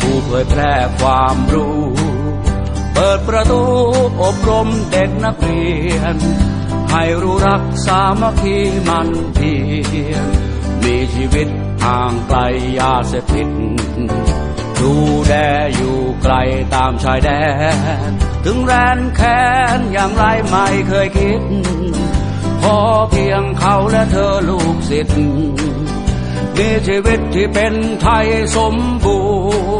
ผู้เผยแพร่ความรู้ เปิดประตูอบรมเด็กนักเรียน ให้รู้รักสามัคคีมันเพียรมีชีวิตห่างไกลยาเสพติดดูแดอยู่ไกลตามชายแดน ถึงแรนแค้นอย่างไรไม่เคยคิด พอเพียงเขาและเธอลูกศิษย์มีชีวิตที่เป็นไทยสมบู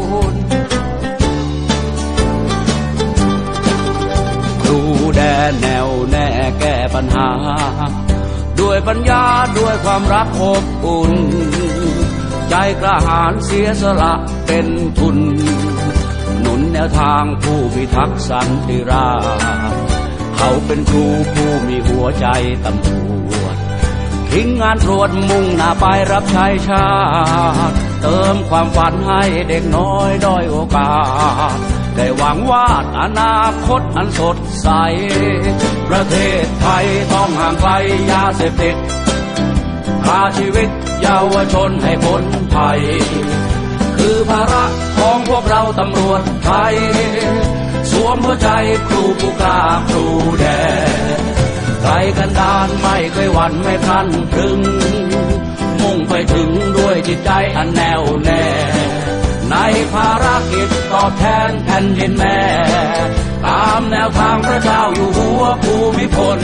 รณ์ แน่แก้ปัญหา ด้วยปัญญาด้วยความรักอบอุ่น ใจกระหารเสียสละเป็นทุน หนุนแนวทางผู้พิทักษ์สันติราเขาเป็นครูผู้มีหัวใจตำรวจทิ้งงานตรวจมุ่งหน้าไปรับใช้ชาติ เติมความฝันให้เด็กน้อยด้อยโอกาส ได้หวังวาดอนาคตอันสดใส ประเทศไทยต้องห่างไกลยาเสพติดพาชีวิตเยาวชนให้พ้นภัย คือภาระของพวกเราตำรวจไทย สวมหัวใจครูผู้กล้าครูแดนไกลกันดานไม่เคยหวั่นไม่พลันพรึง มุ่งไปถึงด้วยจิตใจอันแน่วแน่ ภารกิจตอบแทนแผ่นดินแม่ ตามแนวทางพระเจ้าอยู่หัวภูมิพล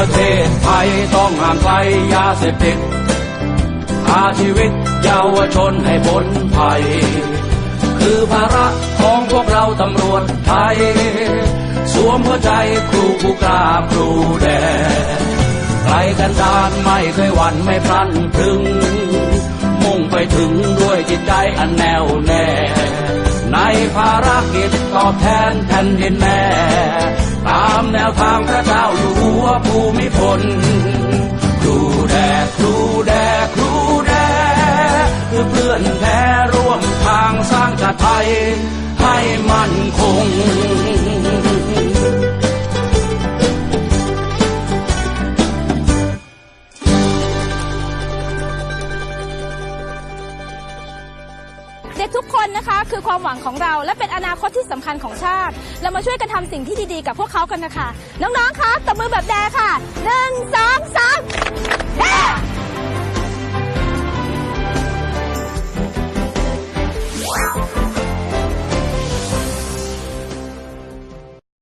ประเทศไทยต้องห่างไกลยาเสพติดพาชีวิตเยาวชนให้พ้นภัย คือภาระของพวกเราตำรวจไทย สวมหัวใจครูผู้กล้าครูแดนไกลกันดานไม่เคยหวั่นไม่พลันพรึง มุ่งไปถึงด้วยจิตใจอันแน่วแน่ ในภารกิจตอบแทนแผ่นดินแม่ ตามแนวทางพระเจ้า ภูมิพล ครูแดครูแดครูแดคือเพื่อนแท้ร่วมทางสร้างชาติไทย ให้มั่นคงเด็กทุกคนนะคะคือความหวังของเราและเป็นอนาคตที่สำคัญของชาติ เรามาช่วยกันทำสิ่งที่ดีๆ กับพวกเขากันนะคะ น้องๆ คะตบมือแบบแด ค่ะ